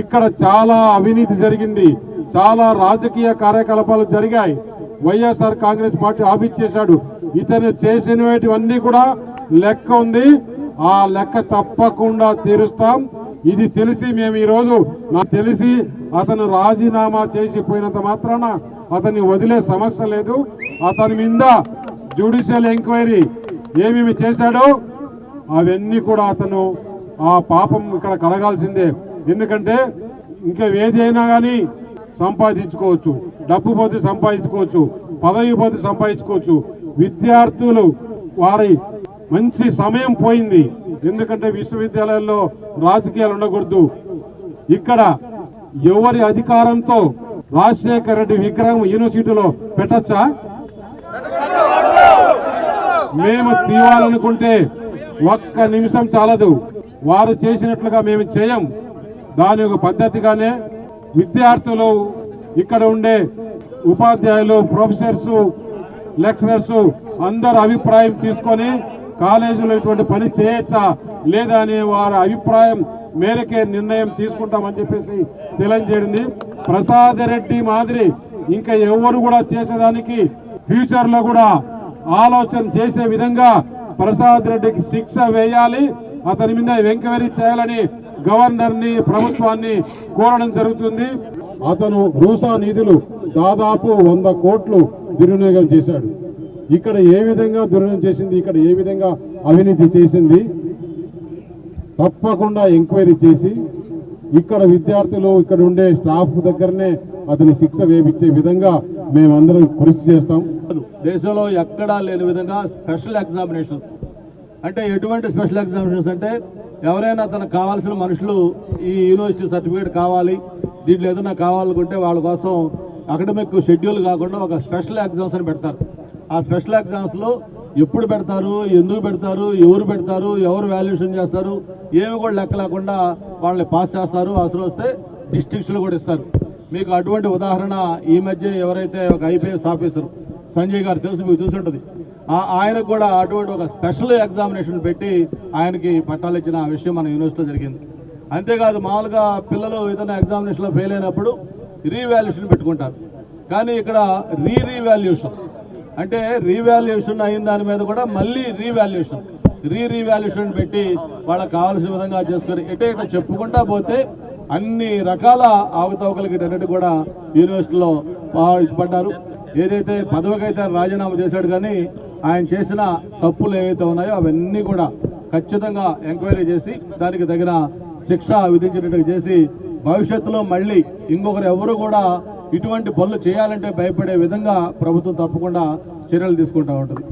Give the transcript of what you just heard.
ఇక్కడ చాలా అవినీతి జరిగింది. చాలా రాజకీయ కార్యకలాపాలు జరిగాయి. వైఎస్ఆర్ కాంగ్రెస్ పార్టీ ఆఫీస్ చేశాడు. ఇతను చేసినవన్నీ కూడా లెక్క ఉంది. ఆ లెక్క తప్పకుండా తీరుస్తాం. ఇది తెలిసి మేము ఈరోజు నాకు తెలిసి అతను రాజీనామా చేసిపోయినంత మాత్రాన అతన్ని వదిలే సమస్య లేదు. అతని మీద జ్యుడిషియల్ ఎంక్వైరీ ఏమేమి చేశాడో అవన్నీ కూడా అతను ఆ పాపం ఇక్కడ కడగాల్సిందే ఎందుకంటే ఇంకా ఏది అయినా కానీ సంపాదించుకోవచ్చు. డబ్బు పోతే సంపాదించుకోవచ్చు. పదవి పోతే సంపాదించుకోవచ్చు. విద్యార్థులు వారి మంచి సమయం పోయింది. ఎందుకంటే విశ్వవిద్యాలయాల్లో రాజకీయాలు ఉండకూడదు. ఇక్కడ ఎవరి అధికారంతో రాజశేఖర రెడ్డి విగ్రహం యూనివర్సిటీలో పెట్టచ్చా? మేము తీయాలనుకుంటే ఒక్క నిమిషం చాలదు. వారు చేసినట్లుగా మేము చేయం. దాని ఒక పద్ధతిగానే విద్యార్థులు ఇక్కడ ఉండే ఉపాధ్యాయులు ప్రొఫెసర్స్ లెక్చరర్స్ అందరు అభిప్రాయం తీసుకొని కాలేజీలో ఇటువంటి పని చేయొచ్చా లేదా అనే వారి అభిప్రాయం మేరకే నిర్ణయం తీసుకుంటామని చెప్పేసి తెలియజేయండి. ప్రసాద్ రెడ్డి మాదిరి ఇంకా ఎవరు కూడా చేసేదానికి ఫ్యూచర్లో కూడా ఆలోచన చేసే విధంగా ప్రసాద్ రెడ్డికి శిక్ష వేయాలి. అతని మీద ఎంక్వైరీ చేయాలని గవర్నర్ని ప్రభుత్వాన్ని కోరడం జరుగుతుంది. అతను భూసా నిధులు దాదాపు వంద కోట్లు దుర్వినియోగం చేశాడు. ఇక్కడ ఏ విధంగా దుర్వినియోగం చేసింది ఇక్కడ ఏ విధంగా అవినీతి చేసింది తప్పకుండా ఎంక్వైరీ చేసి ఇక్కడ విద్యార్థులు ఇక్కడ ఉండే స్టాఫ్ దగ్గరనే అతని శిక్ష వేపించే విధంగా మేమందరం కృషి చేస్తాం. దేశంలో ఎక్కడా లేని విధంగా స్పెషల్ ఎగ్జామినేషన్స్. అంటే ఎటువంటి స్పెషల్ ఎగ్జామినేషన్స్ అంటే ఎవరైనా తనకు కావాల్సిన మనుషులు ఈ యూనివర్సిటీ సర్టిఫికేట్ కావాలి దీంట్లో ఏదైనా కావాలనుకుంటే వాళ్ళ కోసం అకాడమిక్ షెడ్యూల్ కాకుండా ఒక స్పెషల్ ఎగ్జామ్స్ అని పెడతారు. ఆ స్పెషల్ ఎగ్జామ్స్లో ఎప్పుడు పెడతారు ఎందుకు పెడతారు ఎవరు పెడతారు ఎవరు వాల్యుయేషన్ చేస్తారు ఏమి కూడా లెక్క లేకుండా వాళ్ళని పాస్ చేస్తారు. అవసరం వస్తే డిస్ట్రిక్ట్స్లో కూడా ఇస్తారు. మీకు అటువంటి ఉదాహరణ ఈ మధ్య ఎవరైతే ఒక ఐపీఎస్ ఆఫీసర్ సంజయ్ గారు తెలుసు మీకు చూసి ఉంటుంది ఆ- ఆయనకు కూడా అటువంటి ఒక స్పెషల్ ఎగ్జామినేషన్ పెట్టి ఆయనకి పట్టాలు ఇచ్చిన ఆ విషయం మన యూనివర్సిటీలో జరిగింది. అంతేకాదు మామూలుగా పిల్లలు ఏదైనా ఎగ్జామినేషన్లో ఫెయిల్ అయినప్పుడు రీవాల్యుయేషన్ పెట్టుకుంటారు. కానీ ఇక్కడ రీ రీవాల్యుయేషన్. అంటే రీవాల్యుయేషన్ అయిన దాని మీద కూడా మళ్ళీ రీవాల్యుయేషన్. రీ రీవాల్యుయేషన్ పెట్టి వాళ్ళకి కావాల్సిన విధంగా చేసుకొని ఇటే ఇట్లా చెప్పుకుంటా పోతే అన్ని రకాల అవకతవకలకి అన్నిటి కూడా యూనివర్సిటీలో పడ్డారు. ఏదైతే పదవికైతే రాజీనామా చేశాడు కానీ ఆయన చేసిన తప్పులు ఏవైతే ఉన్నాయో అవన్నీ కూడా ఖచ్చితంగా ఎంక్వైరీ చేసి దానికి తగిన శిక్ష విధించినట్టుగా చేసి భవిష్యత్తులో మళ్ళీ ఇంకొకరు ఎవరు కూడా ఇటువంటి పనులు చేయాలంటే భయపడే విధంగా ప్రభుత్వం తప్పకుండా చర్యలు తీసుకుంటా ఉంటుంది.